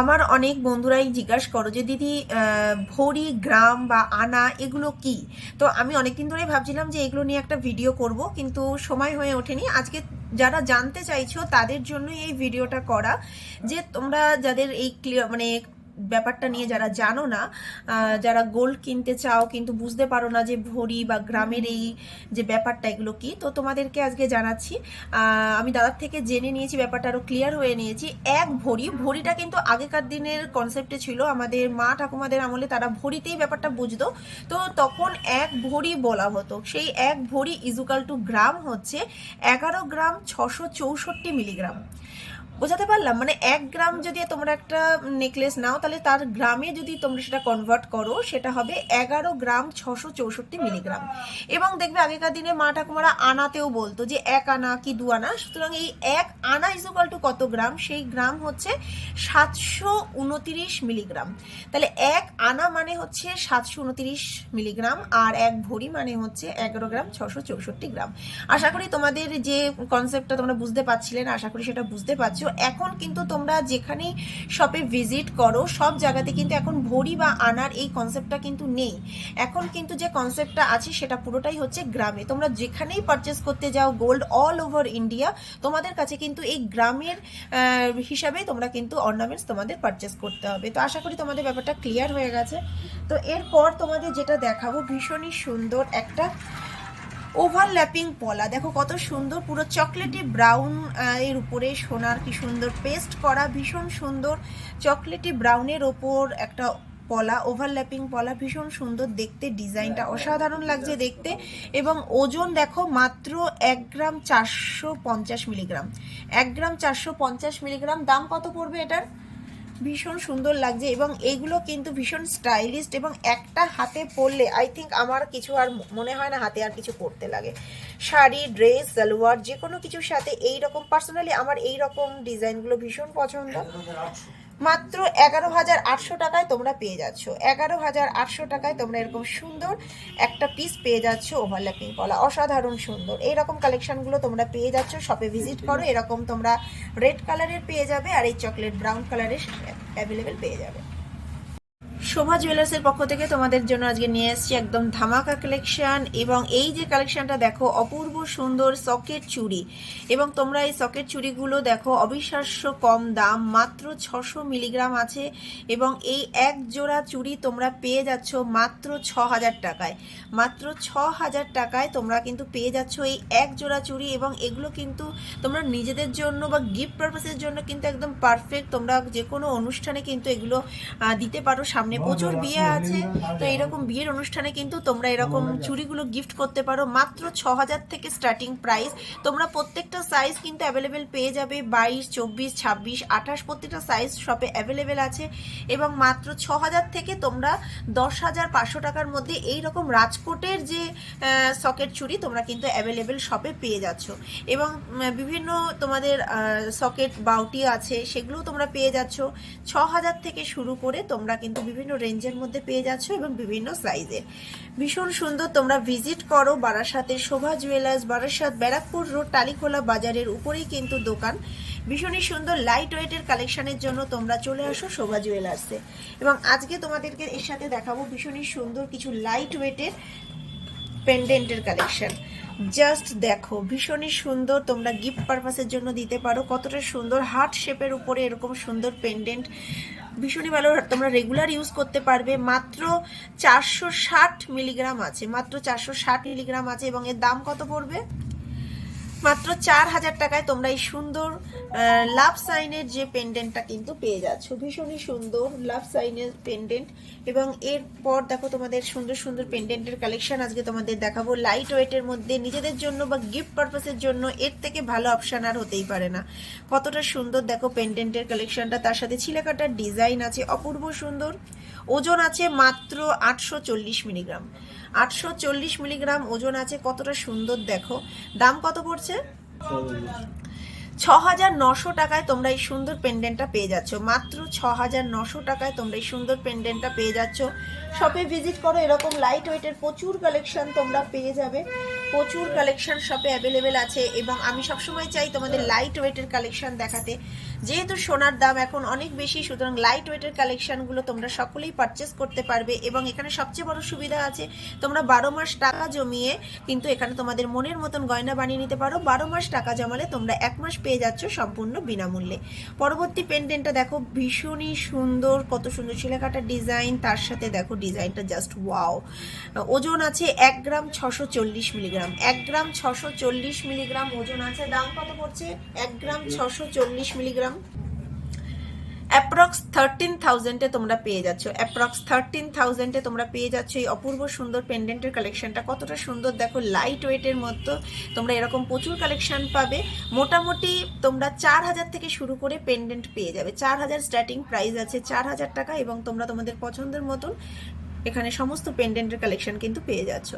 আমার অনেক বন্ধুরাই জিজ্ঞাসা করো যে, দিদি ভরি গ্রাম বা আনা এগুলো কি? তো আমি অনেকদিন ধরেই ভাবছিলাম যে, এগুলো নিয়ে একটা ভিডিও করব। কিন্তু সময় হয়ে ওঠেনি। আজকে যারা জানতে চাইছো, তাদের জন্যই এই ভিডিওটা করা। যে তোমরা যাদের এই ক্লিয়ার মানে ব্যাপারটা নিয়ে যারা জানো না যারা গোল্ড কিনতে চাও কিন্তু বুঝতে পারো না যে ভরি বা গ্রামের এই যে ব্যাপারটা এগুলো কি, তো তোমাদেরকে আজকে জানাচ্ছি। আমি দাদার থেকে জেনে নিয়েছি, ব্যাপারটা আরও ক্লিয়ার হয়ে নিয়েছি। এক ভরি, ভরিটা কিন্তু আগেকার দিনের কনসেপ্টে ছিল, আমাদের মা ঠাকুমাদের আমলে তারা ভরিতেই ব্যাপারটা বুঝতো। তো তখন এক ভরি বলা হতো, সেই এক ভরি ইজুকাল টু গ্রাম হচ্ছে এগারো গ্রাম ছশো চৌষট্টি মিলিগ্রাম বোঝাতে পারলাম? মানে এক গ্রাম যদি তোমরা একটা নেকলেস নাও, তাহলে তার গ্রামে যদি তোমরা সেটা কনভার্ট করো, সেটা হবে এগারো গ্রাম ছশো চৌষট্টি মিলিগ্রাম। এবং দেখবে আগেকার দিনে মা ঠাকুমারা আনাতেও বলতো যে এক আনা কি দু আনা? সুতরাং এই এক আনা ইজুকাল টু কত গ্রাম? সেই গ্রাম হচ্ছে সাতশো উনতিরিশ মিলিগ্রাম। তাহলে এক আনা মানে হচ্ছে সাতশো উনতিরিশ মিলিগ্রাম, আর এক ভরি মানে হচ্ছে এগারো গ্রাম ছশো চৌষট্টি গ্রাম। আশা করি তোমাদের যে কনসেপ্টটা তোমরা বুঝতে পারছিলে না, আশা করি সেটা বুঝতে পারছ। এখন কিন্তু তোমরা যেখানেই শপে ভিজিট করো, সব জায়গাতে কিন্তু এখন ভরি বা আনার এই কনসেপ্টটা কিন্তু নেই। এখন কিন্তু যে কনসেপ্টটা আছে, সেটা পুরোটাই হচ্ছে গ্রামে। তোমরা যেখানেই পারচেস করতে যাও গোল্ড অল ওভার ইন্ডিয়া তোমাদের কাছে কিন্তু এই গ্রামের হিসাবে তোমরা কিন্তু অর্নামেন্টস তোমাদের পারচেস করতে হবে। তো আশা করি তোমাদের ব্যাপারটা ক্লিয়ার হয়ে গেছে। তো এরপর তোমাদের যেটা দেখাবো, ভীষণই সুন্দর একটা ওভারল্যাপিং পলা। দেখো কত সুন্দর পুরো চকলেটি ব্রাউন এর উপরে সোনার কি সুন্দর পেস্ট করা ভীষণ সুন্দর। চকলেটি ব্রাউনের ওপর একটা পলা ওভারল্যাপিং পলা ভীষণ সুন্দর দেখতে ডিজাইনটা অসাধারণ লাগছে দেখতে। এবং ওজন দেখো মাত্র এক গ্রাম চারশো পঞ্চাশ মিলিগ্রাম। এক গ্রাম চারশো পঞ্চাশ মিলিগ্রাম দাম কত পড়বে এটার? ভীষণ সুন্দর লাগছে এবং এইগুলো কিন্তু ভীষণ স্টাইলিস্ট এবং একটা হাতে পরলে আই থিঙ্ক আমার কিছু আর মনে হয় না হাতে আর কিছু পরতে লাগে। শাড়ি, ড্রেস, সালোয়ার যে কোনো কিছুর সাথে এই রকম পার্সোনালি আমার এই রকম ডিজাইনগুলো ভীষণ পছন্দ। মাত্র এগারো হাজার আটশো টাকায় তোমরা পেয়ে যাচ্ছ। এগারো হাজার আটশো টাকায় তোমরা এরকম সুন্দর একটা পিস পেয়ে যাচ্ছ ওভারল্যাপিং পলা। অসাধারণ সুন্দর। এইরকম কালেকশনগুলো তোমরা পেয়ে যাচ্ছ শপে ভিজিট করো, এরকম তোমরা রেড কালারের পেয়ে যাবে আর এই চকলেট ব্রাউন কালারের অ্যাভেলেবেল পেয়ে যাবে। শোভা জুয়েলার্সের পক্ষ থেকে তোমাদের জন্য আজকে নিয়ে এসেছি একদম ধামাকা কালেকশন এবং এই যে কালেকশনটা দেখো, অপূর্ব সুন্দর সকেট চুড়ি। এবং তোমরা এই সকেট চুড়িগুলো দেখো, অবিশ্বাস্য কম দাম, মাত্র ছশো মিলিগ্রাম আছে এবং এই এক জোড়া চুড়ি তোমরা পেয়ে যাচ্ছ মাত্র ছ হাজার টাকায়। মাত্র ছ হাজার টাকায় তোমরা কিন্তু পেয়ে যাচ্ছ এই এক জোড়া চুড়ি এবং এগুলো কিন্তু তোমরা নিজেদের জন্য বা গিফট পারপাসের জন্য কিন্তু একদম পারফেক্ট তোমরা যে কোনো অনুষ্ঠানে কিন্তু এগুলো দিতে পারো সামনে প্রচুর বিয়ে আছে তো এরকম বিয়ের অনুষ্ঠানে কিন্তু তোমরা এরকম চুড়িগুলো গিফট করতে পারো। মাত্র ছ হাজার থেকে স্টার্টিং প্রাইস তোমরা প্রত্যেকটা সাইজ কিন্তু অ্যাভেলেবেল পেয়ে যাবে। বাইশ চব্বিশ ছাব্বিশ আঠাশ প্রত্যেকটা সাইজ শপে অ্যাভেলেবেল আছে। এবং মাত্র ছ হাজার থেকে তোমরা দশ হাজার পাঁচশো টাকার মধ্যে এই রকম রাজকোটের যে সকেট চুড়ি তোমরা কিন্তু অ্যাভেলেবেল শপে পেয়ে যাচ্ছ। এবং বিভিন্ন তোমাদের সকেট বাউটি আছে সেগুলোও তোমরা পেয়ে যাচ্ছ। ছ হাজার থেকে শুরু করে তোমরা কিন্তু বিভিন্ন রেঞ্জের মধ্যে পেয়ে যাচ্ছ এবং বিভিন্ন সাইজের ভীষণ সুন্দর, তোমরা ভিজিট করো বারাসাতের শোভা জুয়েলার্স বারাসাত ব্যারাকপুর রোড টালিখোলা বাজারের উপরেই কিন্তু দোকান। ভীষণই সুন্দর লাইট ওয়েটের কালেকশনের জন্য তোমরা চলে আসো শোভা জুয়েলার্সে এবং আজকে তোমাদেরকে এর সাথে দেখাবো ভীষণই সুন্দর কিছু লাইট ওয়েটের পেন্ডেন্টের কালেকশন জাস্ট দেখো, ভীষণই সুন্দর, তোমরা গিফট পারপাসের জন্য দিতে পারো। কতটা সুন্দর হার্ট শেপের উপরে এরকম সুন্দর পেন্ডেন্ট ভীষণই ভালো, তোমরা রেগুলার ইউজ করতে পারবে। মাত্র চারশো ষাট মিলিগ্রাম আছে, মাত্র চারশো ষাট মিলিগ্রাম আছে এবং এর দাম কত পড়বে? মাত্র চার হাজার টাকায় তোমরা এই সুন্দর লাভ সাইনের যে পেন্ডেন্টটা কিন্তু পেয়ে যাচ্ছ। ভীষণই সুন্দর লাভ সাইনের পেন্ডেন্ট এবং এরপর দেখো তোমাদের সুন্দর সুন্দর পেন্ডেন্টের কালেকশন আজকে তোমাদের দেখাবো। লাইট ওয়েটের মধ্যে নিজেদের জন্য বা গিফট পারপাসের জন্য এর থেকে ভালো অপশন আর হতেই পারে না। কতটা সুন্দর দেখো পেন্ডেন্টের কালেকশনটা তার সাথে ছিলেকাটার ডিজাইন আছে, অপূর্ব সুন্দর। ওজন আছে মাত্র আটশো চল্লিশ মিলিগ্রাম। আটশো চল্লিশ মিলিগ্রাম ওজন আছে, কতটা সুন্দর দেখো। দাম কত পড়ছে? ছ হাজার নশো টাকায় তোমরা এই সুন্দর পেন্ডেন্টটা পেয়ে যাচ্ছ। মাত্র ছ হাজার নশো টাকায় তোমরা এই সুন্দর পেন্ডেন্টটা পেয়ে যাচ্ছ। শপে ভিজিট করো, এরকম লাইট ওয়েটের প্রচুর কালেকশন তোমরা পেয়ে যাবে। প্রচুর কালেকশন শপে অ্যাভেলেবেল আছে এবং আমি সবসময় চাই তোমাদের লাইট ওয়েটের কালেকশন দেখাতে। যেহেতু সোনার দাম এখন অনেক বেশি, সুতরাং লাইট ওয়েটের কালেকশনগুলো তোমরা সকলেই পারচেস করতে পারবে এবং এখানে সবচেয়ে বড় সুবিধা আছে, তোমরা বারো মাস টাকা জমিয়ে কিন্তু এখানে তোমাদের মনের মতন গয়না বানিয়ে নিতে পারো। বারো মাস টাকা জমালে তোমরা এক মাস পেয়ে যাচ্ছ সম্পূর্ণ বিনামূল্যে। পরবর্তী পেন্ডেন্টটা দেখো, ভীষণই সুন্দর, কত সুন্দর ছিলেকাটা ডিজাইন তার সাথে দেখো ডিজাইনটা জাস্ট ওয়াও ওজন আছে এক গ্রাম ছশো চল্লিশ মিলিগ্রাম এক গ্রাম ছশো চল্লিশ মিলিগ্রাম ওজন আছে। দাম কত পড়ছে? এক গ্রাম ছশো চল্লিশ মিলিগ্রাম। অ্যাপ্রক্স থার্টিন থাউজেন্ডে তোমরা পেয়ে যাচ্ছ। অ্যাপ্রক্স থার্টিন থাউজেন্ডে তোমরা পেয়ে যাচ্ছ এই অপূর্ব সুন্দর পেন্ডেন্টের কালেকশনটা কতটা সুন্দর দেখো লাইট ওয়েটের মতো তোমরা এরকম প্রচুর কালেকশন পাবে। মোটামুটি তোমরা চার হাজার থেকে শুরু করে পেন্ডেন্ট পেয়ে যাবে। চার হাজার স্টার্টিং প্রাইস আছে, চার হাজার টাকা এবং তোমরা তোমাদের পছন্দের মতন এখানে সমস্ত পেন্ডেন্টের কালেকশন কিন্তু পেয়ে যাচ্ছ।